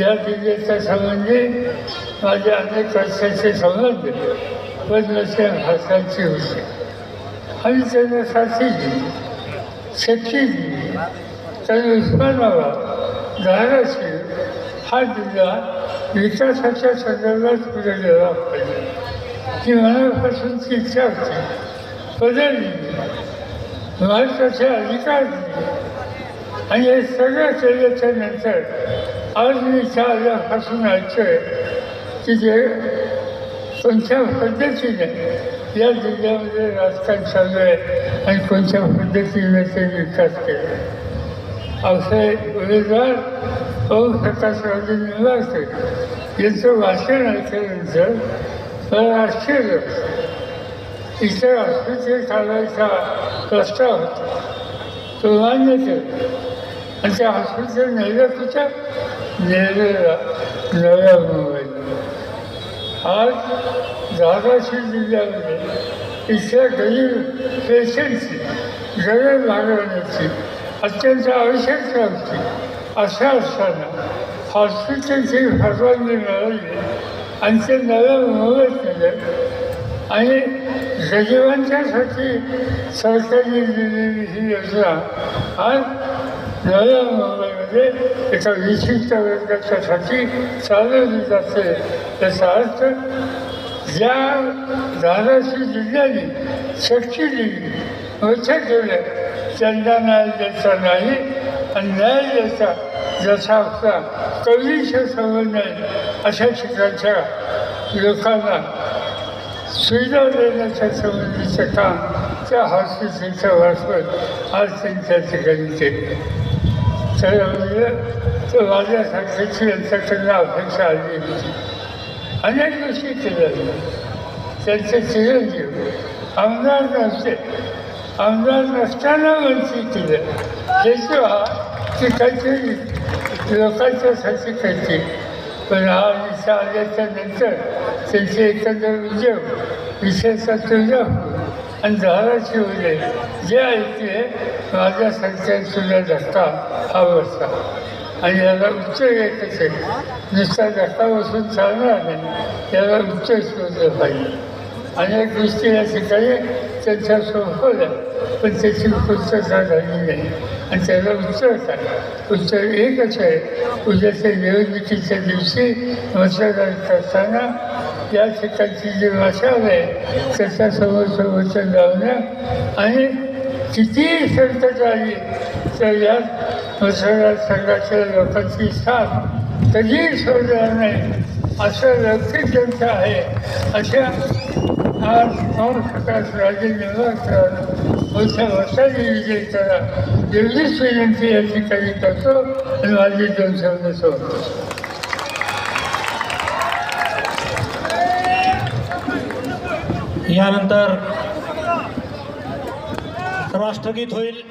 या जिल्ह्याच्या संबंधी माझे अनेक वर्षाचे संबंध पद्मश्री भाषांची होते. आणि त्यांना साथी दिली शक्ती दिली त्यांनी उस्मानाबाद धाराशिव हा जिल्हा विकासाच्या संदर्भात पुढे गेला पाहिजे ती मनापासूनची इच्छा होती. बदलली महाराष्ट्राचे अधिकार दिले. आणि हे सगळं केल्याच्यानंतर आज मी इथं आल्यापासून ऐकतोय की जे कोणत्या पद्धतीने या जिल्ह्यामध्ये राजकारण चालू आहे आणि कोणत्या पद्धतीने ते विकास केला? असे उमेदवार ओमप्रकाशरावजी निंबाळकर यांचं वाचन ऐकल्यानंतर मला आश्चर्य इतर हॉस्पिटल चालवायचा प्रस्ताव होता. तो मान्य केला. आणि त्या हॉस्पिटल नेलं नेहरेला नेलेला नव्या मुंबईला आज धाराशिव जिल्ह्यामध्ये इथल्या गरीब पेशंटची गरज भागवण्याची अत्यंत आवश्यकता होती अशा असताना हॉस्पिटलची परवानगी मिळाली आणि ते नव्या मुंबईत केले आणि गरिबांच्यासाठी सरकारने दिलेली ही योजना आज नव्या एका विशिष्ट वर्गाच्यासाठी चालवली जाते याचा अर्थ ज्या धाराशी जिल्ह्याने शक्ती दिली मोठं ठेवल्या त्यांना न्याय द्यायचा नाही आणि न्याय द्यायचा जसा आपला कवीच्या संबंध आहे अशा ठिकाणच्या लोकांना सुविधा देण्याच्या संबंधीचं काम त्या हॉस्पिटलच्या मार्फत आज त्यांच्या ठिकाणी केले तर म्हणजे तर यांच्याकडनं अपेक्षा आली होती अनेक गोष्टी केल्या त्यांचे चिरंजीव आमदार नसते आमदार नसताना वंचित केलं हे जेव्हा ते काहीतरी लोकांच्यासाठी करतील पण हा विषय आल्याच्यानंतर त्यांचे एकंदर उद्योग विशेषतः तुळजापूर आणि धाराशिवले जे ऐकले माझ्यासारख्या सुद्धा धक्का हा बसला आणि याला उच्च एकच आहे. नुसता धक्का बसून चालणार नाही. याला उच्च शोधलं पाहिजे. अनेक गोष्टी या ठिकाणी त्यांच्यासोबत होत्या पण त्याची पूर्तता झाली नाही. आणि त्याला उत्तर उत्तर एकच आहे. उद्याच्या निवडणुकीच्या दिवशी मतदान करताना या ठिकाणची जी भाषा आहे त्याच्यासमोर वचन लावणं आणि कितीही संकट आली तर या मतदारसंघाच्या लोकांची साथ कधीही सोडणार नाही असं लौकिक जनता आहे. अशा आज पवन प्रकाश राजे मोठ्या वर्षाने विजय करा एवढीच विनंती या ठिकाणी करतो आणि माझी दोन शब्द सोडतो. यानंतर राष्ट्रगीत होईल.